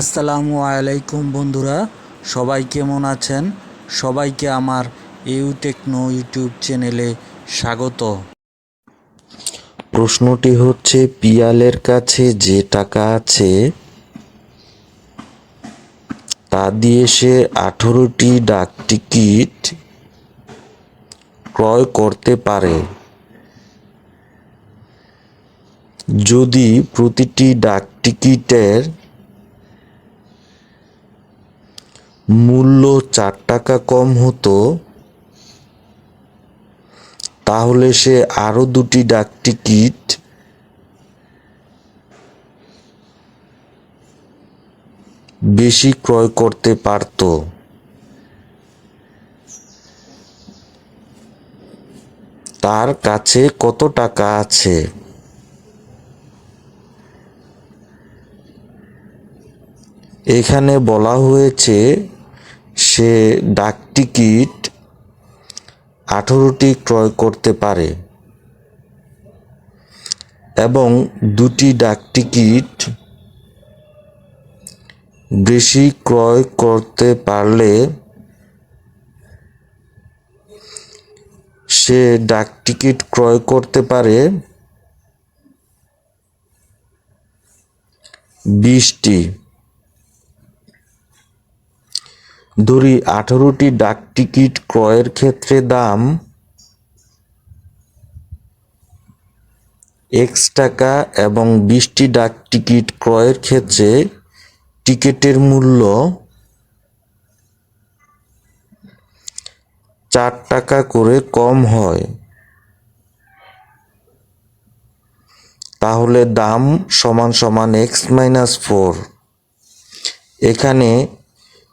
আসসালামু আলাইকুম বন্ধুরা, সবাই কেমন আছেন? সবাইকে আমার ইউ টেকনো ইউটিউব চ্যানেলে স্বাগত। প্রশ্নটি হচ্ছে, পিয়ালের কাছে যে টাকা আছে, তা দিয়ে সে আঠারোটি ডাক টিকিট ক্রয় করতে পারে। যদি প্রতিটি ডাক টিকিটের মূল্য চার টাকা কম হতো, তাহলে সে আরও দুটি ডাক টিকিট বেশি ক্রয় করতে পারত। তার কাছে কত টাকা আছে? এখানে বলা হয়েছে সে ডাক টিকিট আঠারোটি ক্রয় করতে পারে এবং দুটি ডাক টিকিট বেশি ক্রয় করতে পারলে সে ডাক টিকিট ক্রয় করতে পারে বিশটি। ধরি আঠারোটি ডাক টিকিট ক্রয়ের ক্ষেত্রে দাম এক্স টাকা এবং বিশটি ডাক টিকিট ক্রয়ের ক্ষেত্রে টিকিটের মূল্য চার টাকা করে কম হয়। তাহলে দাম সমান সমান এক্স মাইনাস ফোর এখানে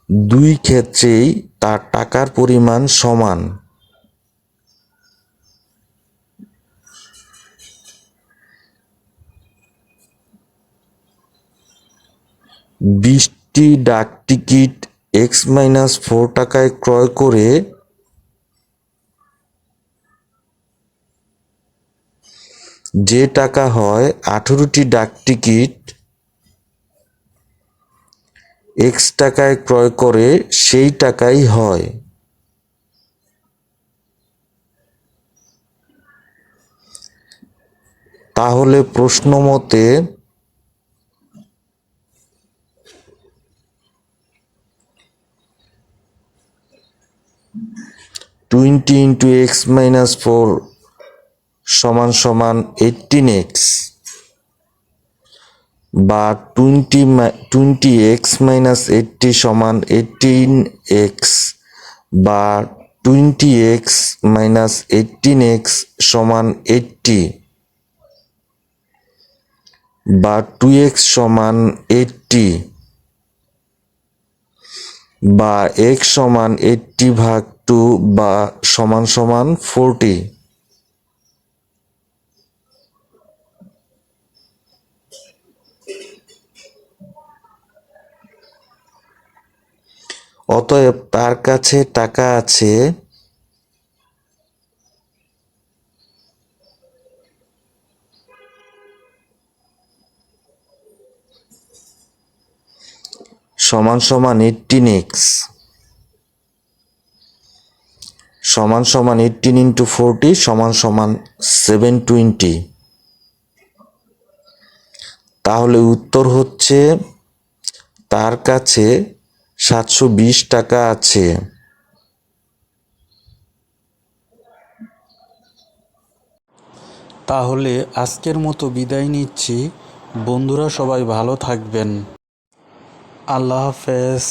দুই ক্ষেত্রেই তার টাকার পরিমাণ সমান। বিশটি ডাক টিকিট এক্স মাইনাস ফোর টাকায় ক্রয় করে যে টাকা হয় আঠেরোটি ডাক টিকিট এক্স টাকায় ক্রয় করে সেই টাকাই হয়। তাহলে প্রশ্ন মতে twenty into x minus four সমান সমান এইটিন এক্স বা twenty twenty x minus eighty সমান এইটিন এক্স বা twenty x minus eighteen x সমান এইটটি বা টু এক্স সমান এইটটি বা এক্স সমান এইটটি ভাগ টু বা সমান সমান ফোরটি অতএব তার কাছে টাকা আছে। সমান সমান এইটিন এক্স সমান সমান এইটিন ইন্টু ফোরটি সমান সমান সেভেন টোয়েন্টি তাহলে উত্তর হচ্ছে, তার কাছে সাতশো বিশ টাকা আছে। তাহলে আজকের মতো বিদায় নিচ্ছি। বন্ধুরা সবাই ভালো থাকবেন। আল্লাহ হাফেজ।